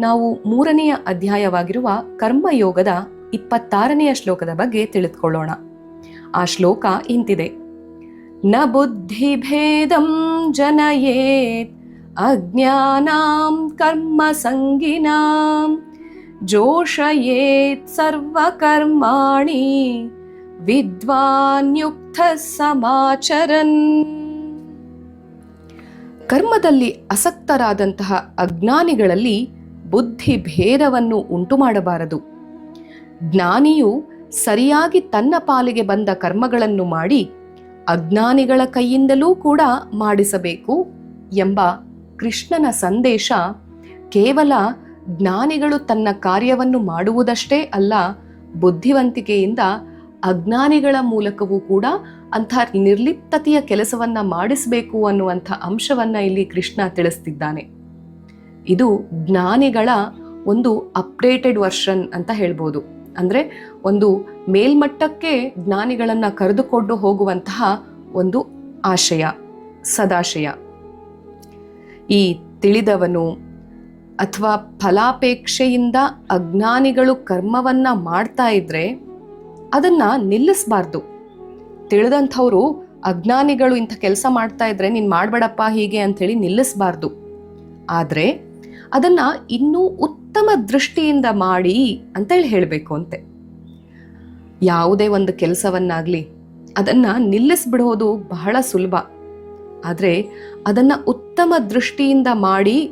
ನಾವು ಮೂರನೆಯ ಅಧ್ಯಾಯವಾಗಿರುವ ಕರ್ಮಯೋಗದ ಇಪ್ಪತ್ತಾರನೆಯ ಶ್ಲೋಕದ ಬಗ್ಗೆ ತಿಳಿದುಕೊಳ್ಳೋಣ. ಆ ಶ್ಲೋಕ ಇಂತಿದೆ. ನ ಬುದ್ಧಿ ಭೇದಂ ಜನಯೇತ್, ಅಜ್ಞಾನಾಂ ಕರ್ಮ ಸಂಗಿನಾಂ, ಜೋಷಯೇತ್ ಸರ್ವಕರ್ಮಾಣಿ ವಿದ್ವಾನ್ ಯುಕ್ತ ಸಮಾಚರನ್. ಕರ್ಮದಲ್ಲಿ ಅಸಕ್ತರಾದಂತಹ ಅಜ್ಞಾನಿಗಳಲ್ಲಿ ಬುದ್ಧಿ ಭೇದವನ್ನು ಉಂಟು ಮಾಡಬಾರದು. ಜ್ಞಾನಿಯು ಸರಿಯಾಗಿ ತನ್ನ ಪಾಲಿಗೆ ಬಂದ ಕರ್ಮಗಳನ್ನು ಮಾಡಿ ಅಜ್ಞಾನಿಗಳ ಕೈಯಿಂದಲೂ ಕೂಡ ಮಾಡಿಸಬೇಕು ಎಂಬ ಕೃಷ್ಣನ ಸಂದೇಶ ಕೇವಲ ಜ್ಞಾನಿಗಳು ತನ್ನ ಕಾರ್ಯವನ್ನು ಮಾಡುವುದಷ್ಟೇ ಅಲ್ಲ, ಬುದ್ಧಿವಂತಿಕೆಯಿಂದ ಅಜ್ಞಾನಿಗಳ ಮೂಲಕವೂ ಕೂಡ ಅಂಥ ನಿರ್ಲಿಪ್ತತೆಯ ಕೆಲಸವನ್ನು ಮಾಡಿಸಬೇಕು ಅನ್ನುವಂಥ ಅಂಶವನ್ನ ಇಲ್ಲಿ ಕೃಷ್ಣ ತಿಳಿಸ್ತಿದ್ದಾನೆ. ಇದು ಜ್ಞಾನಿಗಳ ಒಂದು ಅಪ್ಡೇಟೆಡ್ ವರ್ಷನ್ ಅಂತ ಹೇಳ್ಬೋದು. ಅಂದರೆ ಒಂದು ಮೇಲ್ಮಟ್ಟಕ್ಕೆ ಜ್ಞಾನಿಗಳನ್ನು ಕರೆದುಕೊಂಡು ಹೋಗುವಂತಹ ಒಂದು ಆಶಯ, ಸದಾಶಯ. ಈ ತಿಳಿದವನು ಅಥವಾ ಫಲಾಪೇಕ್ಷೆಯಿಂದ ಅಜ್ಞಾನಿಗಳು ಕರ್ಮವನ್ನ ಮಾಡ್ತಾ ಇದ್ರೆ ಅದನ್ನ ನಿಲ್ಲಿಸಬಾರ್ದು. ತಿಳಿದಂಥವ್ರು ಅಜ್ಞಾನಿಗಳು ಇಂಥ ಕೆಲಸ ಮಾಡ್ತಾ ಇದ್ರೆ ನೀನು ಮಾಡಬೇಡಪ್ಪ ಹೀಗೆ ಅಂಥೇಳಿ ನಿಲ್ಲಿಸಬಾರ್ದು. ಆದ್ರೆ ಅದನ್ನ ಇನ್ನೂ ಉತ್ತಮ ದೃಷ್ಟಿಯಿಂದ ಮಾಡಿ ಅಂತೇಳಿ ಹೇಳಬೇಕು ಅಂತೆ. ಯಾವುದೇ ಒಂದು ಕೆಲಸವನ್ನಾಗ್ಲಿ ಅದನ್ನ ನಿಲ್ಲಿಸ್ಬಿಡೋದು ಬಹಳ ಸುಲಭ. ಆದರೆ ಅದನ್ನ ಉತ್ತಮ ದೃಷ್ಟಿಯಿಂದ ಮಾಡಿ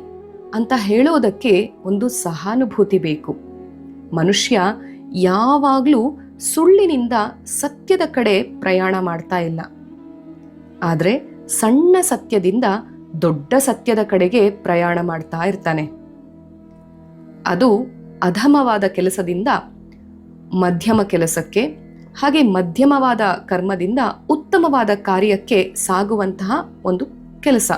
ಅಂತ ಹೇಳೋದಕ್ಕೆ ಒಂದು ಸಹಾನುಭೂತಿ ಬೇಕು. ಮನುಷ್ಯ ಯಾವಾಗಲೂ ಸುಳ್ಳಿನಿಂದ ಸತ್ಯದ ಕಡೆ ಪ್ರಯಾಣ ಮಾಡ್ತಾ ಇಲ್ಲ. ಆದರೆ ಸಣ್ಣ ಸತ್ಯದಿಂದ ದೊಡ್ಡ ಸತ್ಯದ ಕಡೆಗೆ ಪ್ರಯಾಣ ಮಾಡ್ತಾ ಇರ್ತಾನೆ. ಅದು ಅಧಮವಾದ ಕೆಲಸದಿಂದ, ಮಧ್ಯಮ ಕೆಲಸಕ್ಕೆ, ಹಾಗೆ ಮಧ್ಯಮವಾದ ಕರ್ಮದಿಂದ ಉತ್ತಮವಾದ ಕಾರ್ಯಕ್ಕೆ ಸಾಗುವಂತಹ ಒಂದು ಕೆಲಸ.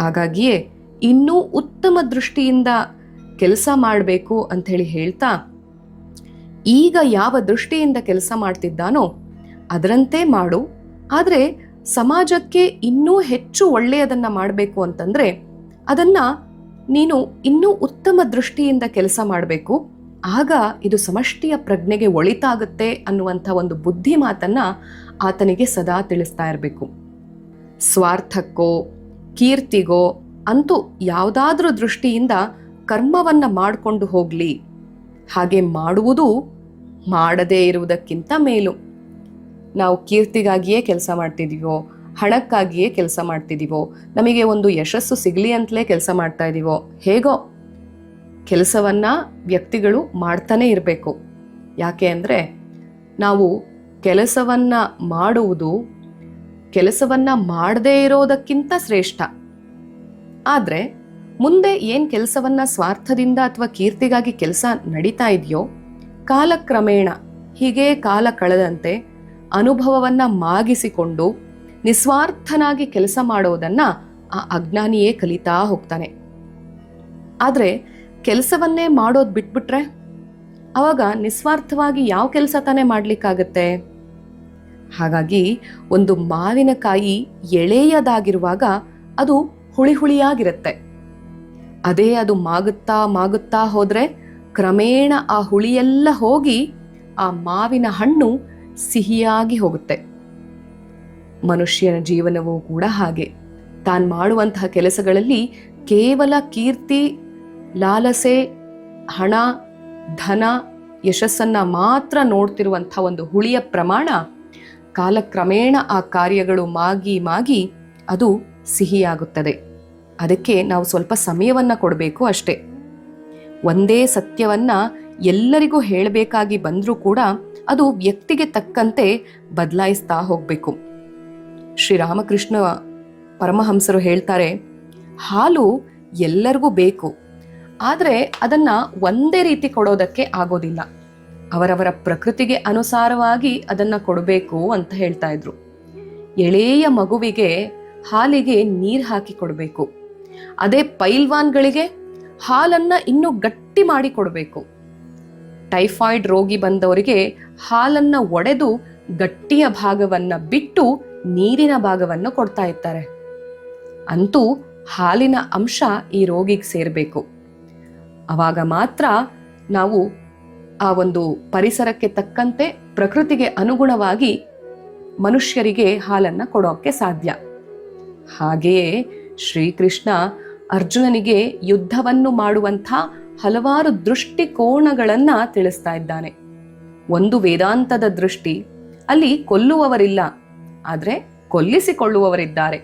ಹಾಗಾಗಿಯೇ ಇನ್ನೂ ಉತ್ತಮ ದೃಷ್ಟಿಯಿಂದ ಕೆಲಸ ಮಾಡಬೇಕು ಅಂಥೇಳಿ ಹೇಳ್ತಾ, ಈಗ ಯಾವ ದೃಷ್ಟಿಯಿಂದ ಕೆಲಸ ಮಾಡ್ತಿದ್ದಾನೋ ಅದರಂತೆ ಮಾಡು. ಆದರೆ ಸಮಾಜಕ್ಕೆ ಇನ್ನೂ ಹೆಚ್ಚು ಒಳ್ಳೆಯದನ್ನ ಮಾಡಬೇಕು ಅಂತಂದ್ರೆ ಅದನ್ನ ನೀನು ಇನ್ನೂ ಉತ್ತಮ ದೃಷ್ಟಿಯಿಂದ ಕೆಲಸ ಮಾಡಬೇಕು. ಆಗ ಇದು ಸಮಷ್ಟಿಯ ಪ್ರಜ್ಞೆಗೆ ಒಳಿತಾಗುತ್ತೆ ಅನ್ನುವಂಥ ಒಂದು ಬುದ್ಧಿ ಮಾತನ್ನ ಆತನಿಗೆ ಸದಾ ತಿಳಿಸ್ತಾ ಇರಬೇಕು. ಸ್ವಾರ್ಥಕ್ಕೋ, ಕೀರ್ತಿಗೋ ಅಂತೂ ಯಾವುದಾದ್ರೂ ದೃಷ್ಟಿಯಿಂದ ಕರ್ಮವನ್ನ ಮಾಡಿಕೊಂಡು ಹೋಗ್ಲಿ. ಹಾಗೆ ಮಾಡುವುದು ಮಾಡದೇ ಇರುವುದಕ್ಕಿಂತ ಮೇಲು. ನಾವು ಕೀರ್ತಿಗಾಗಿಯೇ ಕೆಲಸ ಮಾಡ್ತಿದ್ದೀವೋ ಹಣಕ್ಕಾಗಿಯೇ ಕೆಲಸ ಮಾಡ್ತಿದ್ದೀವೋ ನಮಗೆ ಒಂದು ಯಶಸ್ಸು ಸಿಗಲಿ ಅಂತಲೇ ಕೆಲಸ ಮಾಡ್ತಾ ಇದ್ದೀವೋ ಹೇಗೋ ಕೆಲಸವನ್ನು ವ್ಯಕ್ತಿಗಳು ಮಾಡ್ತಾನೆ ಇರಬೇಕು. ಯಾಕೆ ಅಂದರೆ ನಾವು ಕೆಲಸವನ್ನು ಮಾಡುವುದು ಕೆಲಸವನ್ನು ಮಾಡದೇ ಇರೋದಕ್ಕಿಂತ ಶ್ರೇಷ್ಠ. ಆದರೆ ಮುಂದೆ ಏನು ಕೆಲಸವನ್ನು ಸ್ವಾರ್ಥದಿಂದ ಅಥವಾ ಕೀರ್ತಿಗಾಗಿ ಕೆಲಸ ನಡೀತಾ ಇದೆಯೋ, ಕಾಲಕ್ರಮೇಣ, ಹೀಗೆ ಕಾಲ ಕಳೆದಂತೆ ಅನುಭವವನ್ನ ಮಾಗಿಸಿಕೊಂಡು ನಿಸ್ವಾರ್ಥನಾಗಿ ಕೆಲಸ ಮಾಡೋದನ್ನ ಆ ಅಜ್ಞಾನಿಯೇ ಕಲಿತಾ ಹೋಗ್ತಾನೆ. ಆದರೆ ಕೆಲಸವನ್ನೇ ಮಾಡೋದು ಬಿಟ್ಬಿಟ್ರೆ ಅವಾಗ ನಿಸ್ವಾರ್ಥವಾಗಿ ಯಾವ ಕೆಲಸ ತಾನೇ ಮಾಡ್ಲಿಕ್ಕಾಗತ್ತೆ? ಹಾಗಾಗಿ ಒಂದು ಮಾವಿನಕಾಯಿ ಎಳೆಯದಾಗಿರುವಾಗ ಅದು ಹುಳಿ ಹುಳಿಯಾಗಿರುತ್ತೆ. ಅದೇ ಅದು ಮಾಗುತ್ತಾ ಮಾಗುತ್ತಾ ಹೋದ್ರೆ ಕ್ರಮೇಣ ಆ ಹುಳಿಯೆಲ್ಲ ಹೋಗಿ ಆ ಮಾವಿನ ಹಣ್ಣು ಸಿಹಿಯಾಗಿ ಹೋಗುತ್ತೆ. ಮನುಷ್ಯನ ಜೀವನವೂ ಕೂಡ ಹಾಗೆ. ತಾನು ಮಾಡುವಂತಹ ಕೆಲಸಗಳಲ್ಲಿ ಕೇವಲ ಕೀರ್ತಿ, ಲಾಲಸೆ, ಹಣ, ಧನ, ಯಶಸ್ಸನ್ನ ಮಾತ್ರ ನೋಡ್ತಿರುವಂಥ ಒಂದು ಹುಳಿಯ ಪ್ರಮಾಣ ಕಾಲಕ್ರಮೇಣ ಆ ಕಾರ್ಯಗಳು ಮಾಗಿ ಮಾಗಿ ಅದು ಸಿಹಿಯಾಗುತ್ತದೆ. ಅದಕ್ಕೆ ನಾವು ಸ್ವಲ್ಪ ಸಮಯವನ್ನ ಕೊಡಬೇಕು ಅಷ್ಟೇ. ಒಂದೇ ಸತ್ಯವನ್ನ ಎಲ್ಲರಿಗೂ ಹೇಳಬೇಕಾಗಿ ಬಂದರೂ ಕೂಡ ಅದು ವ್ಯಕ್ತಿಗೆ ತಕ್ಕಂತೆ ಬದಲಾಯಿಸ್ತಾ ಹೋಗಬೇಕು. ಶ್ರೀರಾಮಕೃಷ್ಣ ಪರಮಹಂಸರು ಹೇಳ್ತಾರೆ, ಹಾಲು ಎಲ್ಲರಿಗೂ ಬೇಕು, ಆದರೆ ಅದನ್ನು ಒಂದೇ ರೀತಿ ಕೊಡೋದಕ್ಕೆ ಆಗೋದಿಲ್ಲ. ಅವರವರ ಪ್ರಕೃತಿಗೆ ಅನುಸಾರವಾಗಿ ಅದನ್ನು ಕೊಡಬೇಕು ಅಂತ ಹೇಳ್ತಾ ಇದ್ರು. ಎಳೆಯ ಮಗುವಿಗೆ ಹಾಲಿಗೆ ನೀರು ಹಾಕಿ ಕೊಡಬೇಕು. ಅದೇ ಪೈಲ್ವಾನ್ಗಳಿಗೆ ಹಾಲನ್ನು ಇನ್ನೂ ಗಟ್ಟಿ ಮಾಡಿ ಕೊಡಬೇಕು. ಟೈಫಾಯ್ಡ್ ರೋಗಿ ಬಂದವರಿಗೆ ಹಾಲನ್ನು ಒಡೆದು ಗಟ್ಟಿಯ ಭಾಗವನ್ನು ಬಿಟ್ಟು ನೀರಿನ ಭಾಗವನ್ನು ಕೊಡ್ತಾ ಇರ್ತಾರೆ. ಅಂತೂ ಹಾಲಿನ ಅಂಶ ಈ ರೋಗಿಗೆ ಸೇರಬೇಕು. ಆವಾಗ ಮಾತ್ರ ನಾವು ಆ ಒಂದು ಪರಿಸರಕ್ಕೆ ತಕ್ಕಂತೆ ಪ್ರಕೃತಿಗೆ ಅನುಗುಣವಾಗಿ ಮನುಷ್ಯರಿಗೆ ಹಾಲನ್ನು ಕೊಡೋಕ್ಕೆ ಸಾಧ್ಯ. ಹಾಗೆಯೇ ಶ್ರೀಕೃಷ್ಣ ಅರ್ಜುನನಿಗೆ ಯುದ್ಧವನ್ನು ಮಾಡುವಂಥ ಹಲವಾರು ದೃಷ್ಟಿಕೋನಗಳನ್ನ ತಿಳಿಸ್ತಾ ಇದ್ದಾನೆ. ಒಂದು ವೇದಾಂತದ ದೃಷ್ಟಿ, ಅಲ್ಲಿ ಕೊಲ್ಲುವವರಿಲ್ಲ, ಆದರೆ ಕೊಲ್ಲಿಸಿಕೊಳ್ಳುವವರಿದ್ದಾರೆ.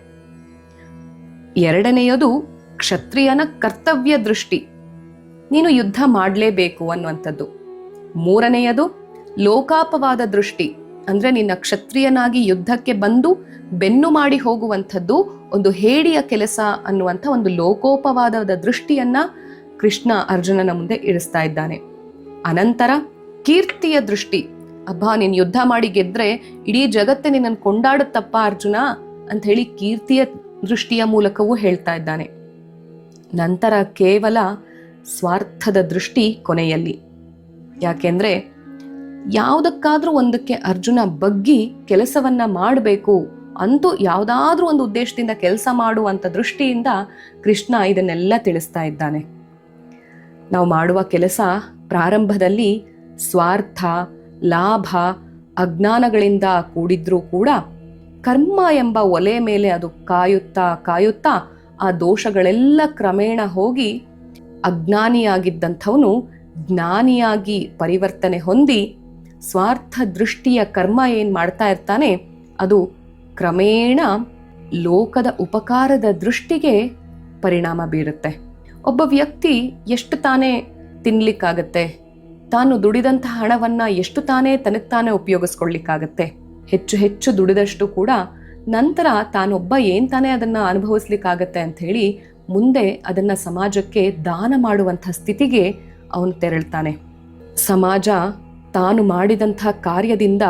ಎರಡನೆಯದು ಕ್ಷತ್ರಿಯನ ಕರ್ತವ್ಯ ದೃಷ್ಟಿ. ನೀನು ಯುದ್ಧ ಮಾಡಲೇಬೇಕು ಅನ್ನುವಂಥದ್ದು. ಮೂರನೆಯದು ಲೋಕಾಪವಾದ ದೃಷ್ಟಿ, ಅಂದ್ರೆ ನಿನ್ನ ಕ್ಷತ್ರಿಯನಾಗಿ ಯುದ್ಧಕ್ಕೆ ಬಂದು ಬೆನ್ನು ಮಾಡಿ ಹೋಗುವಂಥದ್ದು ಒಂದು ಹೇಡಿಯ ಕೆಲಸ ಅನ್ನುವಂಥ ಒಂದು ಲೋಕೋಪವಾದದ ದೃಷ್ಟಿಯನ್ನ ಕೃಷ್ಣ ಅರ್ಜುನನ ಮುಂದೆ ಇಳಿಸ್ತಾ ಇದ್ದಾನೆ. ಅನಂತರ ಕೀರ್ತಿಯ ದೃಷ್ಟಿ. ಅಬ್ಬಾ, ನೀನ್ ಯುದ್ಧ ಮಾಡಿ ಗೆದ್ರೆ ಇಡೀ ಜಗತ್ತೇ ನಿನ್ನನ್ನು ಕೊಂಡಾಡುತ್ತಪ್ಪ ಅರ್ಜುನ ಅಂತ ಹೇಳಿ ಕೀರ್ತಿಯ ದೃಷ್ಟಿಯ ಮೂಲಕವೂ ಹೇಳ್ತಾ ಇದ್ದಾನೆ. ನಂತರ ಕೇವಲ ಸ್ವಾರ್ಥದ ದೃಷ್ಟಿ ಕೊನೆಯಲ್ಲಿ. ಯಾಕೆಂದ್ರೆ ಯಾವುದಕ್ಕಾದ್ರೂ ಒಂದಕ್ಕೆ ಅರ್ಜುನ ಬಗ್ಗಿ ಕೆಲಸವನ್ನ ಮಾಡಬೇಕು ಅಂತೂ ಯಾವುದಾದ್ರೂ ಒಂದು ಉದ್ದೇಶದಿಂದ ಕೆಲಸ ಮಾಡುವಂಥ ದೃಷ್ಟಿಯಿಂದ ಕೃಷ್ಣ ಇದನ್ನೆಲ್ಲ ತಿಳಿಸ್ತಾ ಇದ್ದಾನೆ. ನಾವು ಮಾಡುವ ಕೆಲಸ ಪ್ರಾರಂಭದಲ್ಲಿ ಸ್ವಾರ್ಥ, ಲಾಭ, ಅಜ್ಞಾನಗಳಿಂದ ಕೂಡಿದ್ರೂ ಕೂಡ ಕರ್ಮ ಎಂಬ ಒಲೆ ಮೇಲೆ ಅದು ಕಾಯುತ್ತಾ ಕಾಯುತ್ತಾ ಆ ದೋಷಗಳೆಲ್ಲ ಕ್ರಮೇಣ ಹೋಗಿ ಅಜ್ಞಾನಿಯಾಗಿದ್ದಂಥವನು ಜ್ಞಾನಿಯಾಗಿ ಪರಿವರ್ತನೆ ಹೊಂದಿ ಸ್ವಾರ್ಥ ದೃಷ್ಟಿಯ ಕರ್ಮ ಏನು ಮಾಡ್ತಾ ಇರ್ತಾನೆ, ಅದು ಕ್ರಮೇಣ ಲೋಕದ ಉಪಕಾರದ ದೃಷ್ಟಿಗೆ ಪರಿಣಾಮ ಬೀರುತ್ತೆ. ಒಬ್ಬ ವ್ಯಕ್ತಿ ಎಷ್ಟು ತಾನೇ ತಿನ್ಲಿಕ್ಕಾಗತ್ತೆ? ತಾನು ದುಡಿದಂತಹ ಹಣವನ್ನ ಎಷ್ಟು ತಾನೇ ತನಗೆ ತಾನೇ ಉಪಯೋಗಿಸ್ಕೊಳ್ಲಿಕ್ಕಾಗತ್ತೆ ಹೆಚ್ಚು ಹೆಚ್ಚು ದುಡಿದಷ್ಟು ಕೂಡ ನಂತರ ತಾನೊಬ್ಬ ಏನ್ ತಾನೇ ಅದನ್ನ ಅನುಭವಿಸ್ಲಿಕ್ಕಾಗತ್ತೆ ಹೇಳಿ ಮುಂದೆ ಅದನ್ನ ಸಮಾಜಕ್ಕೆ ದಾನ ಮಾಡುವಂಥ ಸ್ಥಿತಿಗೆ ಅವನು ತೆರಳ್ತಾನೆ. ಸಮಾಜ ತಾನು ಮಾಡಿದಂಥ ಕಾರ್ಯದಿಂದ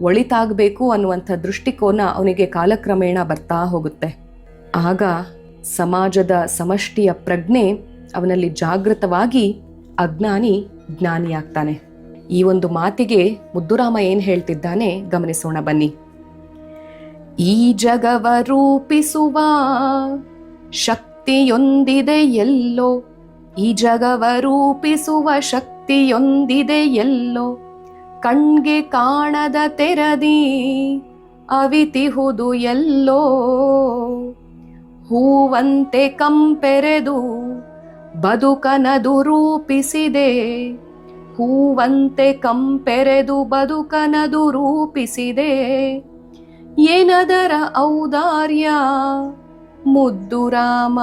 ಒಳಿತಾಗಬೇಕು ಅನ್ನುವಂಥ ದೃಷ್ಟಿಕೋನ ಅವನಿಗೆ ಕಾಲಕ್ರಮೇಣ ಬರ್ತಾ ಹೋಗುತ್ತೆ. ಆಗ ಸಮಾಜದ ಸಮಷ್ಟಿಯ ಪ್ರಜ್ಞೆ ಅವನಲ್ಲಿ ಜಾಗೃತವಾಗಿ ಅಜ್ಞಾನಿ ಜ್ಞಾನಿಯಾಗ್ತಾನೆ. ಈ ಒಂದು ಮಾತಿಗೆ ಮುದ್ದುರಾಮ ಏನ್ ಹೇಳ್ತಿದ್ದಾನೆ? ಗಮನಿಸೋಣ ಬನ್ನಿ. ಈ ಜಗವ ರೂಪಿಸುವ ಶಕ್ತಿಯೊಂದಿದೆ ಎಲ್ಲೋ, ಈ ಜಗವ ರೂಪಿಸುವ ಶಕ್ತಿಯೊಂದಿದೆ ಎಲ್ಲೋ, ಕಣ್ಗೆ ಕಾಣದ ತೆರದಿ ಅವಿತಿಹುದು ಎಲ್ಲೋ ಹೂವಂತೆ ಕಂಪೆರೆದು ಬದುಕನದು ರೂಪಿಸಿದೆ ಹೂವಂತೆ ಕಂಪೆರೆದು ಬದುಕನದು ರೂಪಿಸಿದೆ ಏನದರ ಔದಾರ್ಯ? ಮುದ್ದು ರಾಮ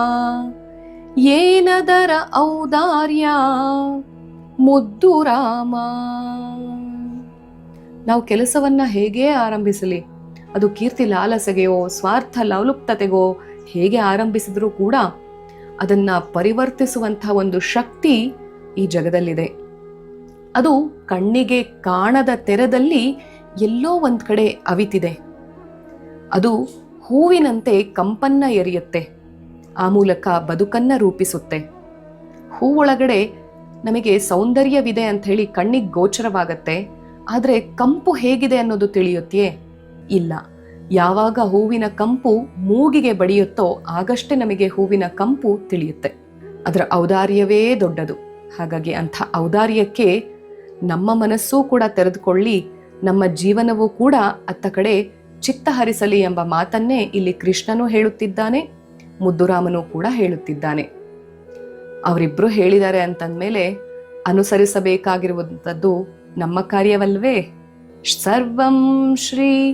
ಏನದರ ಔದಾರ್ಯ? ಮುದ್ದು ರಾಮ ನಾವು ಕೆಲಸವನ್ನ ಹೇಗೆ ಆರಂಭಿಸಲಿ, ಅದು ಕೀರ್ತಿ ಲಾಲಸೆಗೆಯೋ, ಸ್ವಾರ್ಥ ಲವಲುಪ್ತತೆಗೋ ಹೇಗೆ ಆರಂಭಿಸಿದರೂ ಕೂಡ ಅದನ್ನು ಪರಿವರ್ತಿಸುವಂತಹ ಒಂದು ಶಕ್ತಿ ಈ ಜಗದಲ್ಲಿದೆ. ಅದು ಕಣ್ಣಿಗೆ ಕಾಣದ ತೆರದಲ್ಲಿ ಎಲ್ಲೋ ಒಂದು ಕಡೆ ಅವಿತಿದೆ. ಅದು ಹೂವಿನಂತೆ ಕಂಪನ್ನ ಎರಿಯುತ್ತೆ, ಆ ಮೂಲಕ ಬದುಕನ್ನ ರೂಪಿಸುತ್ತೆ. ಹೂವೊಳಗಡೆ ನಮಗೆ ಸೌಂದರ್ಯವಿದೆ ಅಂತ ಹೇಳಿ ಕಣ್ಣಿಗೆ ಗೋಚರವಾಗತ್ತೆ, ಆದರೆ ಕಂಪು ಹೇಗಿದೆ ಅನ್ನೋದು ತಿಳಿಯುತ್ತೆಯೇ? ಇಲ್ಲ. ಯಾವಾಗ ಹೂವಿನ ಕಂಪು ಮೂಗಿಗೆ ಬಡಿಯುತ್ತೋ ಆಗಷ್ಟೇ ನಮಗೆ ಹೂವಿನ ಕಂಪು ತಿಳಿಯುತ್ತೆ. ಅದರ ಔದಾರ್ಯವೇ ದೊಡ್ಡದು. ಹಾಗಾಗಿ ಅಂಥ ಔದಾರ್ಯಕ್ಕೆ ನಮ್ಮ ಮನಸ್ಸೂ ಕೂಡ ತೆರೆದುಕೊಳ್ಳಿ, ನಮ್ಮ ಜೀವನವೂ ಕೂಡ ಅತ್ತ ಕಡೆ ಚಿತ್ತ ಹರಿಸಲಿ ಎಂಬ ಮಾತನ್ನೇ ಇಲ್ಲಿ ಕೃಷ್ಣನು ಹೇಳುತ್ತಿದ್ದಾನೆ, ಮುದ್ದುರಾಮನು ಕೂಡ ಹೇಳುತ್ತಿದ್ದಾನೆ. ಅವರಿಬ್ರು ಹೇಳಿದ್ದಾರೆ ಅಂತಂದ್ಮೇಲೆ ಅನುಸರಿಸಬೇಕಾಗಿರುವಂಥದ್ದು ನಮ್ಮ ಕಾರ್ಯವಲ್ವೇ? ಸರ್ವಂ ಶ್ರೀ